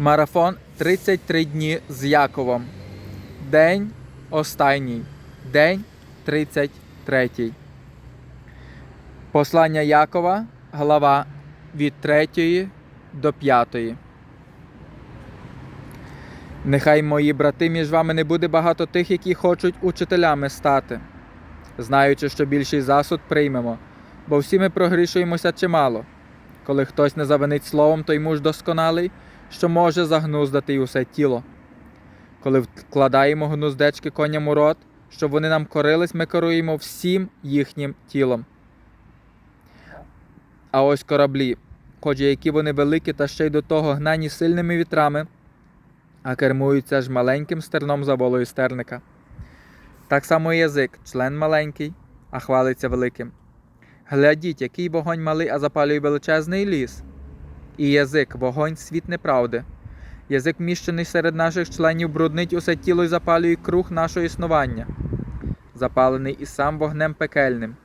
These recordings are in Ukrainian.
Марафон 33 дні з Яковом. День останній. День 33. Послання Якова, глава від 3 до 5. Нехай мої брати між вами не буде багато тих, які хочуть учителями стати, знаючи, що більший засуд приймемо, бо всі ми прогрішуємося чимало. Коли хтось не завинить словом, то йому ж досконалий, що може загнуздати й усе тіло. Коли вкладаємо гнуздечки коням у рот, щоб вони нам корились, ми керуємо всім їхнім тілом. А ось кораблі, хоч які вони великі та ще й до того гнані сильними вітрами, а кермуються ж маленьким стерном за волею стерника. Так само і язик, член маленький, а хвалиться великим. Глядіть, який вогонь малий, а запалює величезний ліс. І язик, вогонь світ неправди. Язик міщений серед наших членів бруднить усе тіло і запалює круг нашого існування, запалений і сам вогнем пекельним.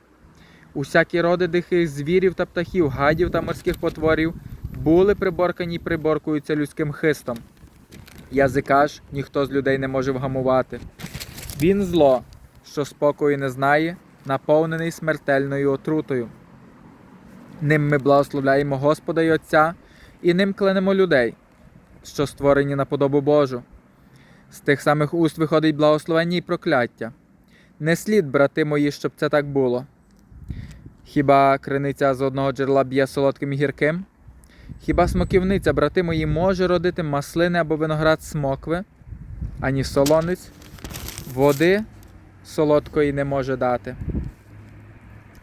Усякі роди дихих звірів та птахів, гадів та морських потворів були приборкані й приборкуються людським хистом. Язика ж ніхто з людей не може вгамувати. Він зло, що спокою не знає, наповнений смертельною отрутою. Ним ми благословляємо Господа й Отця, і ним кленемо людей, що створені на подобу Божу. З тих самих уст виходить благословення і прокляття. Не слід, брати мої, щоб це так було. Хіба криниця з одного джерела б'є солодким і гірким? Хіба смоківниця, брати мої, може родити маслини або виноград смокви, ані солонець води солодкої не може дати.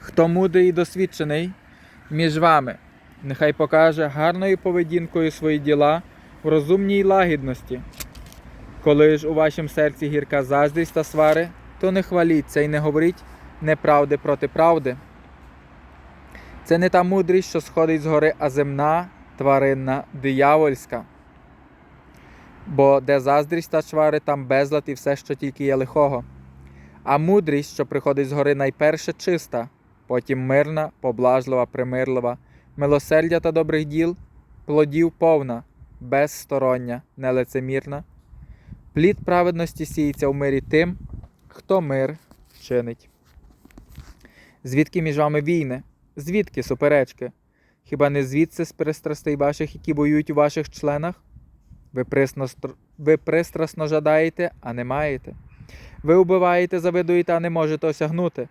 Хто мудрий і досвідчений між вами, нехай покаже гарною поведінкою свої діла в розумній лагідності. Коли ж у вашім серці гірка заздрість та свари, то не хваліться і не говоріть неправди проти правди. Це не та мудрість, що сходить з гори, а земна, тваринна, диявольська. Бо де заздрість та чвари, там безлад і все, що тільки є лихого. А мудрість, що приходить з гори, найперше чиста, потім мирна, поблажлива, примирлива, милосердя та добрих діл, плодів повна, безстороння, нелицемірна. Плід праведності сіється в мирі тим, хто мир чинить. Звідки між вами війни? Звідки суперечки? Хіба не звідси з пристрастей ваших, які воюють у ваших членах? Ви, присно, ви пристрасно жадаєте, а не маєте. Ви убиваєте, завидуєте, а не можете осягнути.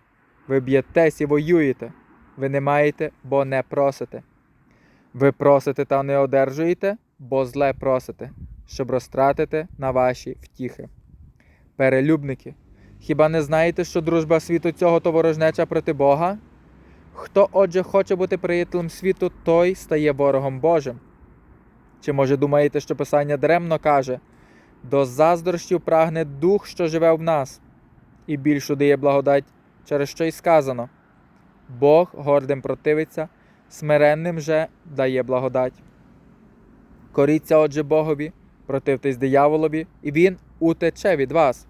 Ви б'єтесь і воюєте. Ви не маєте, бо не просите. Ви просите та не одержуєте, бо зле просите, щоб розтратити на ваші втіхи. Перелюбники, хіба не знаєте, що дружба світу цього то ворожнеча проти Бога? Хто, отже, хоче бути приятелем світу, той стає ворогом Божим. Чи може думаєте, що Писання даремно каже до заздрощів прагне дух, що живе в нас, і більшу дає благодать, через що й сказано Бог гордим противиться, смиренним же дає благодать. Коріться, отже, Богові, противтесь дияволові, і Він утече від вас.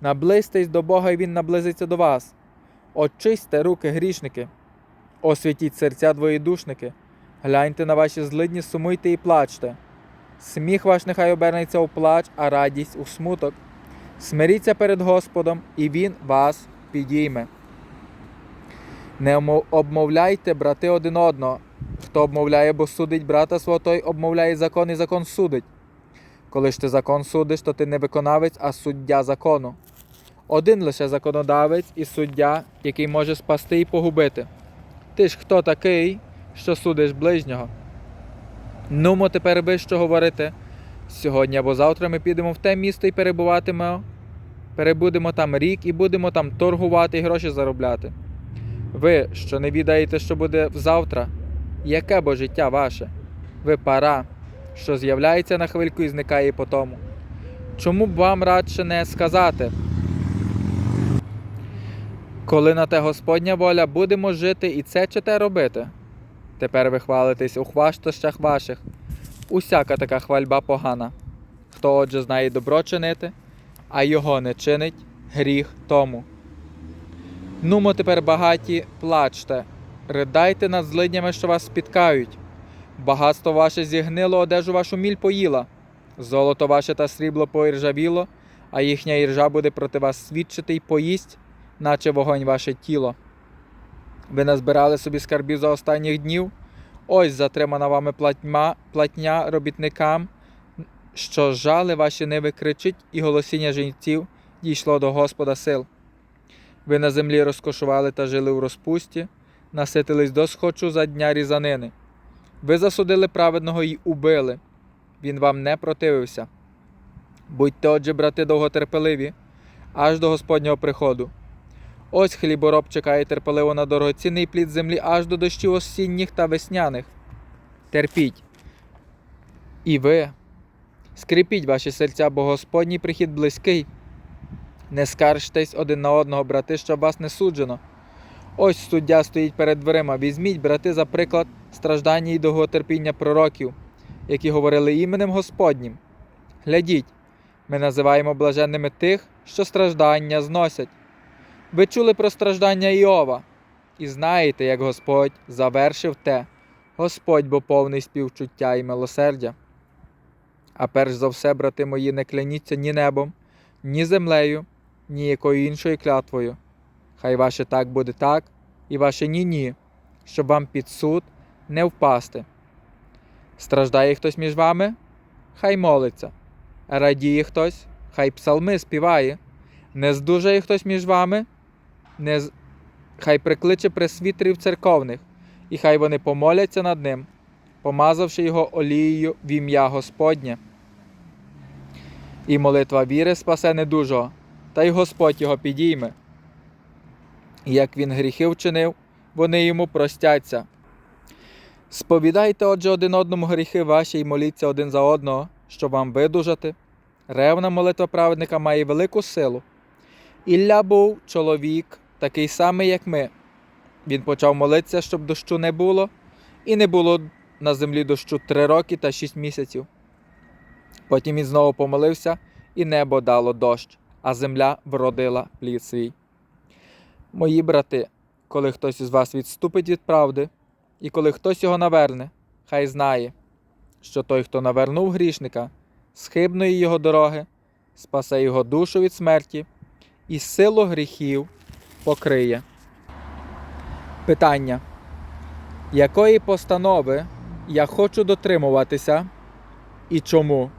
Наблизьтесь до Бога, і Він наблизиться до вас. Очисьте руки, грішники, освітіть серця двоєдушники, гляньте на ваші злидні, сумуйте і плачте. Сміх ваш нехай обернеться у плач, а радість у смуток. Смиріться перед Господом, і Він вас підійме. Не обмовляйте, брати один одного. Хто обмовляє, бо судить брата свого, той обмовляє закон і закон судить. Коли ж ти закон судиш, то ти не виконавець, а суддя закону. Один лише законодавець і суддя, який може спасти і погубити. Ти ж хто такий, що судиш ближнього? Нумо тепер ви що говорите? Сьогодні або завтра ми підемо в те місто і перебуватимемо, перебудемо там рік і будемо там торгувати і гроші заробляти. Ви, що не відаєте, що буде завтра, яке бо життя ваше? Ви пара, що з'являється на хвильку і зникає по тому. Чому б вам радше не сказати? Коли на те Господня воля будемо жити і це чи те робити? Тепер ви хвалитесь у хвастощах ваших. Усяка така хвальба погана. Хто отже знає добро чинити, а його не чинить, гріх тому. Нумо тепер багаті, плачте, ридайте над злиднями, що вас спіткають. Багатство ваше зігнило, одежу вашу міль поїла, золото ваше та срібло поіржавіло, а їхня іржа буде проти вас свідчити й поїсть, наче вогонь ваше тіло. Ви назбирали собі скарбів за останніх днів. Ось затримана вами платьма, платня робітникам, що жали ваші ниви кричить, і голосіння жінців дійшло до Господа сил. Ви на землі розкошували та жили у розпусті, наситились до схочу за дня різанини. Ви засудили праведного й убили, він вам не противився. Будьте, отже, брати, довготерпеливі, аж до Господнього приходу. Ось хлібороб чекає терпеливо на дорогоцінний плід землі аж до дощів осінніх та весняних. Терпіть. І ви, скріпіть ваші серця, бо Господній прихід близький. Не скаржтесь один на одного, брати, щоб вас не суджено. Ось суддя стоїть перед дверима. Візьміть, брати, за приклад страждання і довготерпіння пророків, які говорили іменем Господнім. Глядіть, ми називаємо блаженними тих, що страждання зносять. Ви чули про страждання Іова, і знаєте, як Господь завершив те, Господь бо повний співчуття і милосердя. А перш за все, брати мої, не кляніться ні небом, ні землею, ні якою іншою клятвою. Хай ваше так буде так, і ваше ні ні, щоб вам під суд не впасти. Страждає хтось між вами? Хай молиться. Радіє хтось, хай псалми співає. Не здужає хтось між вами, не хай прикличе пресвітерів церковних, і хай вони помоляться над ним, помазавши його олією в ім'я Господнє. І молитва віри спасе недужого, та й Господь його підійме. Як він гріхи вчинив, вони йому простяться. Сповідайте, отже, один одному гріхи ваші і моліться один за одного, щоб вам видужати. Ревна молитва праведника має велику силу. Ілля був чоловік, такий самий, як ми. Він почав молитися, щоб дощу не було, і не було на землі дощу три роки та шість місяців. Потім він знову помолився, і небо дало дощ, а земля вродила плід свій. Мої брати, коли хтось із вас відступить від правди, і коли хтось його наверне, хай знає, що той, хто навернув грішника з хибної його дороги, спасе його душу від смерті і силу гріхів покриє. Питання. Якої постанови я хочу дотримуватися і чому?